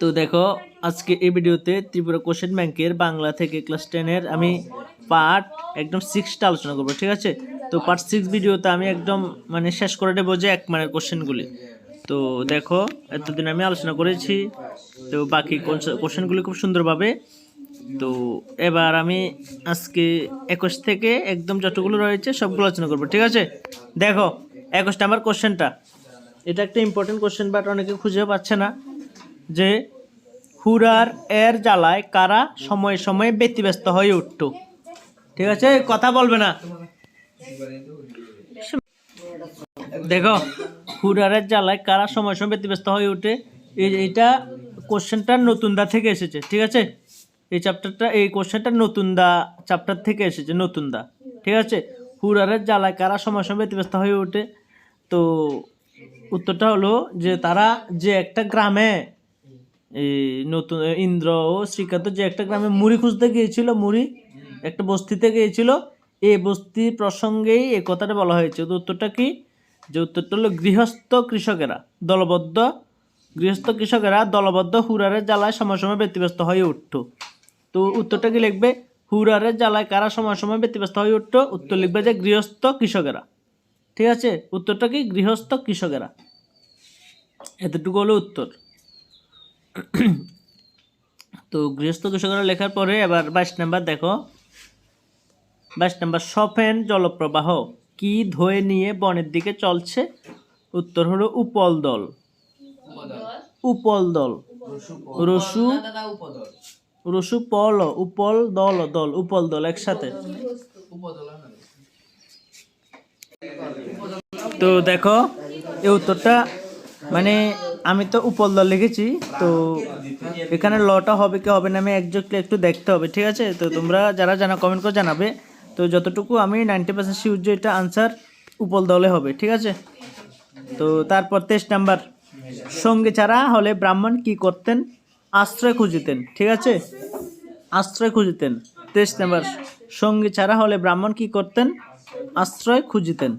তো দেখো, আজকে এই ভিডিওতে ত্রিপুরা কোশ্চেন ব্যাংকের বাংলা থেকে ক্লাস টেনের আমি পার্ট একদম সিক্সটা আলোচনা করব, ঠিক আছে? তো পার্ট সিক্স ভিডিওতে আমি একদম মানে শেষ করে দেবো যে এক মানের কোশ্চেনগুলি। তো দেখো, এতদিন আমি আলোচনা করেছি, তো বাকি কোশ্চেনগুলি খুব সুন্দরভাবে। তো এবার আমি আজকে একুশ থেকে একদম যতগুলো রয়েছে সবগুলো আলোচনা করব, ঠিক আছে? দেখো একুশ নাম্বার কোশ্চেনটা। এটা একটা ইম্পর্টেন্ট কোশ্চেন বাট অনেকে খুঁজে পাচ্ছে না। যে হুরার এর জ্বালায় কারা সময়ে সময়ে ব্যতিব্যস্ত হয়ে উঠত। ঠিক আছে? কথা বলবে না? দেখো হুরারের জ্বালায় কারা সময় সময় ব্যতিব্যস্ত হয়ে এই এইটা কোশ্চেনটা নতুন দা থেকে এসেছে, ঠিক আছে? এই চ্যাপ্টারটা এই কোশ্চেনটা নতুন দা চ্যাপ্টার থেকে এসেছে নতুন দা ঠিক আছে? হুরারের জ্বালায় কারা সময় সময় ব্যতিব্যস্ত হয়ে ওঠে তো উত্তরটা হলো যে তারা যে একটা গ্রামে নতুন ইন্দ্র ও শ্রীকান্ত যে একটা গ্রামে মুড়ি খুঁজতে গিয়েছিল, মুড়ি একটা বস্তিতে গিয়েছিল এই বস্তির প্রসঙ্গেই এই কথাটা বলা হয়েছে। তো উত্তরটা কি? যে উত্তরটা হলো, গৃহস্থ কৃষকেরা, দলবদ্ধ গৃহস্থ কৃষকেরা দলবদ্ধ হুরারের জ্বালায় সময় সময় ব্যতিব্যস্ত হয়ে উঠত। তো উত্তরটা কি লিখবে? হুরারের জ্বালায় কারা সময় সময় ব্যতিব্যস্ত হয়ে উঠত? উত্তর লিখবে যে গৃহস্থ কৃষকেরা। ঠিক আছে? উত্তরটা কি? গৃহস্থ কৃষকেরা। এতটুকু হলো উত্তর। তো গৃহস্থ কৃষকরা লেখার পরে এবার বাইশ নাম্বার দেখো। বাইশ নাম্বার, সফেন জলপ্রবাহ কি ধয়ে নিয়ে বনের দিকে চলছে? উত্তর হলো উপল দল। উপল দল। রসু রসু পল, উপল দল দল, উপল দল একসাথে। তো দেখো এই উত্তরটা মানে আমি তো উপল দল লিখেছি, তো এখানে লটা হবে কি হবে না আমি একজাক্টলি একটু দেখতে হবে, ঠিক আছে? তো তোমরা যারা জানা কমেন্ট করে জানাবে। তো যতটুকু আমি নাইনটি পার্সেন্ট শিওর যে এটা আনসার উপল দলে হবে, ঠিক আছে? তো তারপর তেইশ নাম্বার। সঙ্গে ছাড়া হলে ব্রাহ্মণ কি করতেন? আশ্রয় খুঁজিতেন, ঠিক আছে? আশ্রয় খুঁজিতেন। তেইশ নাম্বার। সঙ্গী ছাড়া হলে ব্রাহ্মণ কি করতেন? আশ্রয় খুঁজিতেন।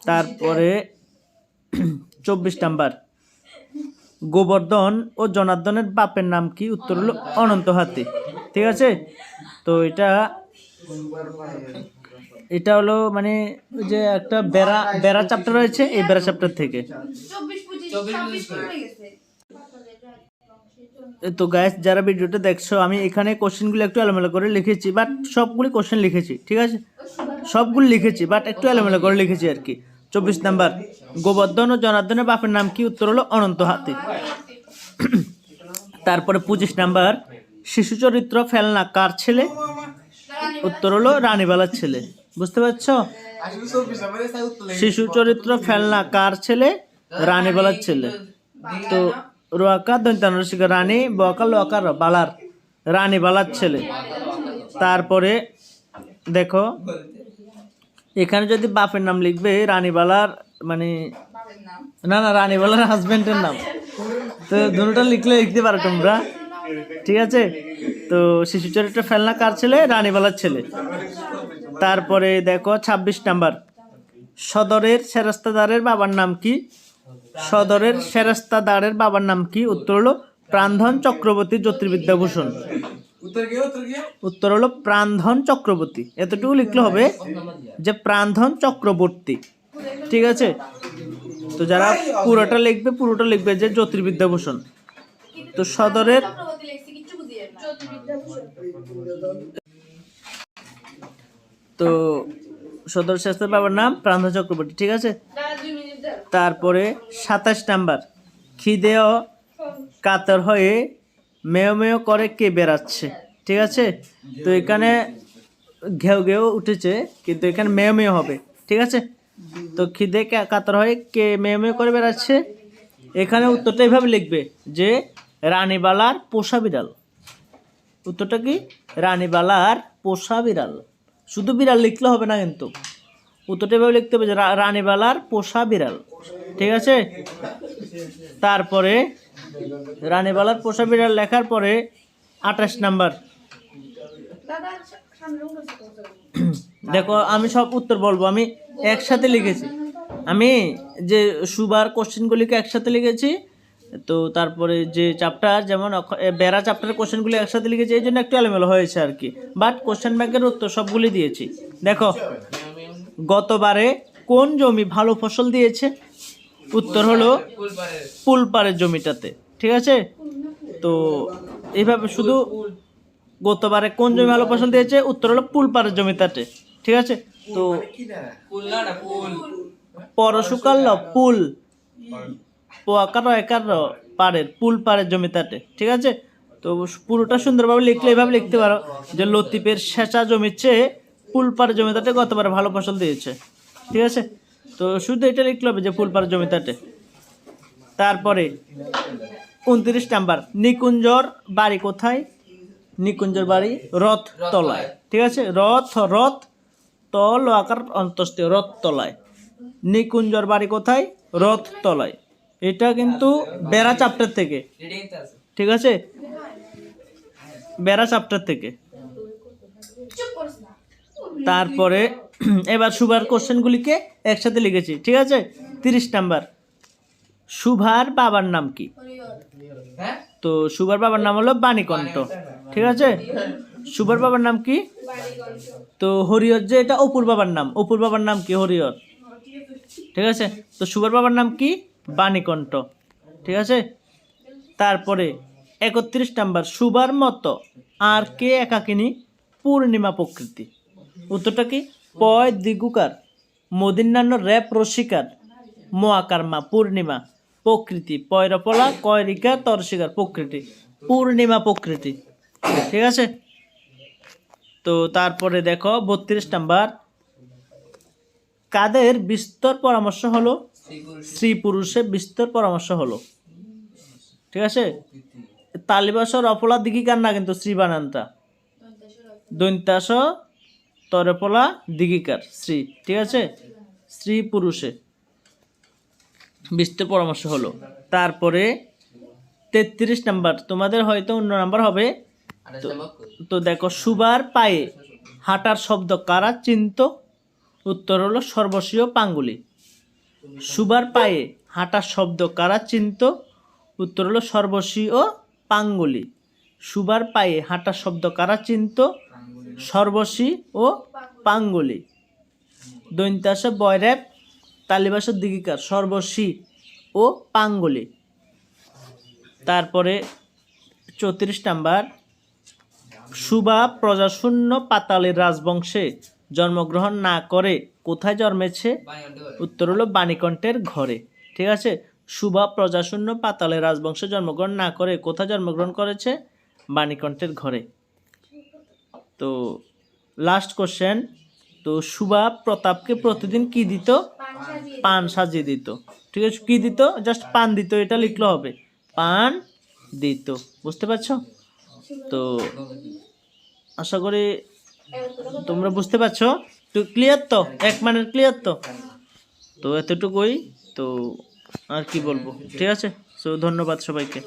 তারপরে চব্বিশ নাম্বার। গোবর্ধন ও জনার্দনের বাপের নাম কি? উত্তর হলো অনন্ত হাতি। ঠিক আছে? তো এটা এটা হলো মানে যে একটা বেড়া বেড়া চ্যাপ্টার রয়েছে, এই বেড়া চ্যাপ্টার থেকে। তো গ্যাস যারা ভিডিওটা দেখছ, আমি এখানে কোশ্চেনগুলো একটু এলোমেলো করে লিখেছি বাট সবগুলি কোশ্চেন লিখেছি, ঠিক আছে? সবগুলো লিখেছি বাট একটু এলোমেলো করে লিখেছি আর কি। চব্বিশ নাম্বার। গোবর্ধন ও জনার্দনের বাপের নাম কি? উত্তর হলো অনন্ত হাতি। তারপরে পঁচিশ নাম্বার। শিশু চরিত্র ফেলনা কার ছেলে? উত্তর হলো রানীবালার ছেলে। বুঝতে পারছ? শিশু চরিত্র ফেলনা কার ছেলে? রানীবালার ছেলে। তো রোয়াকা দন্তানুষ্ঠিকা রানী, বকা লোয়াকার বালার রানী বালার ছেলে। তারপরে দেখো এখানে যদি বাপের নাম লিখবে, রানীবালার মানে না না, রানীবালার হাজবেন্ডের নাম। তো দুটোটা লিখলে লিখতে পারো তোমরা। ঠিক আছে? তো শিশু চরিত্র ফেলনা কার ছেলে? রানীবালার ছেলে। তারপরে দেখো, ছাব্বিশ নাম্বার। সদরের সেরাস্তাদারের বাবার নাম কি? সদরের সেরাস্তাদারের বাবার নাম কি? উত্তর হলো প্রাণধন চক্রবর্তী জ্যোতির্বিদ্যাভূষণ। উত্তর হলো প্রাণধন চক্রবর্তী। এতটুকু লিখলে হবে যে প্রাণধন চক্রবর্তী। ঠিক আছে? তো যারা পুরোটা লিখবে পুরোটা লিখবে যে জ্যোতির্বিদ্যাভূষণ। তো সদরের তো সদর শাস্ত্রের বাবার নাম প্রাণধন চক্রবর্তী, ঠিক আছে? তারপরে সাতাশ নাম্বার। খিদেও কাতর হয়ে মেয় মেয় করে কে বেড়াচ্ছে, ঠিক আছে? তো এখানে ঘেউ ঘেউ উঠেছে, কিন্তু এখানে মেয় মেয় হবে, ঠিক আছে? তো খিদে কাতর হয়ে কে মেয় মেয় করে বেড়াচ্ছে? এখানে উত্তরটা এইভাবে লিখবে যে, রানীবালার পোষা বিড়াল। উত্তরটা কি? রানীবালার পোষা বিড়াল। শুধু বিড়াল লিখলে হবে না কিন্তু। উত্তরটা এভাবে লিখতে হবে যে রানীবালার পোষা বিড়াল। ঠিক আছে? তারপরে রানীবালার পোষা বিড়াল লেখার পরে আঠাশ নাম্বার। দেখো আমি সব উত্তর বলব। আমি একসাথে লিখেছি। আমি যে সুবার কোশ্চেনগুলিকে একসাথে লিখেছি তো তারপরে যে চ্যাপ্টার যেমন বেড়া চ্যাপ্টারের কোশ্চেনগুলি একসাথে লিখেছি এই জন্য একটু এলোমেলো হয়েছে আর কি। বাট কোশ্চেন ব্যাংকের উত্তর সবগুলি দিয়েছি। দেখো গতবারে কোন জমি ভালো ফসল দিয়েছে? উত্তর হলো পুলপাড়ের জমিটাতে। ঠিক আছে? তো এইভাবে শুধু গতবারে কোন জমি ভালো ফসল দিয়েছে, উত্তর হলো পুলপাড়ের জমিটাতে। ঠিক আছে? তো পরশুকাল পুল পোয়াকার একার পাড়ের পুল পাড়ের জমিটাতে। ঠিক আছে? তো পুরোটা সুন্দরভাবে লিখলে এভাবে লিখতে পারো যে লতিফের সেচা জমির চেয়ে পুল পাড়ের জমিটাতে গতবার ভালো ফসল দিয়েছে। ঠিক আছে? তো শুধু এটা লিখলে হবে যে ফুল পাড়ের জমিটাতে তারপরে উনত্রিশ নাম্বার, নিকুঞ্জর বাড়ি কোথায়? নিকুঞ্জর বাড়ি রথ তলায় ঠিক আছে? রথ রথ তল আকার অন্তস্থ রথ তলায় নিকুঞ্জর বাড়ি কোথায়? রথ তলায় এটা কিন্তু বেড়া চাপ্টার থেকে। ঠিক আছে? বেড়া চাপটার থেকে। তারপরে এবার সুভার কোশ্চেনগুলিকে একসাথে লিখেছি ঠিক আছে? তিরিশ নাম্বার। সুভার বাবার নাম কি? তো সুভার বাবার নাম হলো বাণীকণ্ঠ ঠিক আছে? সুভার বাবার নাম কি? তো হরিহর যে এটা অপুর বাবার নাম। অপুর বাবার নাম কি হরিহর? ঠিক আছে? তো সুভার বাবার নাম কি? বাণীকণ্ঠ ঠিক আছে? তারপরে একত্রিশ নাম্বার সুবার মতো আর কে একাকিনী পূর্ণিমা প্রকৃতি? উত্তরটা কি? পয় দিগুকার মদিন্যান্য র্যাপ রসিকার মোয়াকার মা পূর্ণিমা, প্রকৃতি, পয়রপলা, কয়রিকা, তরসিকার, প্রকৃতি, পূর্ণিমা, প্রকৃতি। ঠিক আছে? তো তারপরে দেখো বত্রিশ নাম্বার। কাদের বিস্তর পরামর্শ হলো? স্ত্রী পুরুষের বিস্তর পরামর্শ হলো। ঠিক আছে? তালিবাসর অপলা দিঘিকার না, কিন্তু শ্রী বানানটা দৈন্তাস তরপলা দিঘিকার শ্রী ঠিক আছে? স্ত্রী পুরুষে। বিস্তর পরামর্শ হলো। তারপরে তেত্রিশ নাম্বার, তোমাদের হয়তো অন্য নাম্বার হবে। তো দেখো, সুবার পায়ে হাঁটার শব্দ কারা চিন্ত? উত্তর হলো সর্বস্বীয় পাঙ্গুলি। সুবার পায়ে হাঁটার শব্দ কারা চিন্ত? উত্তর হলো সর্বস্বীয় পাঙ্গুলি। সুবার পায়ে হাঁটার শব্দ কারা চিন্ত? সর্বস্বী ও পাঙ্গুলি। দৈন্তাস বয়র্যাপ তালিবাস দিগিকার সর্বস্বী ও পাঙ্গুলি। তারপরে চৌত্রিশ নাম্বার, সুবা প্রজাশূন্য পাতালের রাজবংশে জন্মগ্রহণ না করে কোথায় জন্মেছে? উত্তর হলো বাণীকণ্ঠের ঘরে। ঠিক আছে? সুবা প্রজাশূন্য পাতালের রাজবংশে জন্মগ্রহণ না করে কোথায় জন্মগ্রহণ করেছে? বাণীকণ্ঠের ঘরে। তো লাস্ট কোশ্চেন তো সুবা প্রতাপকে প্রতিদিন কি দিত? পান সাজিয়ে দিত। ঠিক আছে, কি দিত? জাস্ট পান দিত, এটা লিখলে হবে। পান দিত, বুঝতে পারছ? তো আশা করি তোমরা বুঝতে পারছ। তো ক্লিয়ার তো? এক মানের ক্লিয়ার তো? তো এতটুকুই, তো আর কি বলব? ঠিক আছে? সো ধন্যবাদ সবাইকে।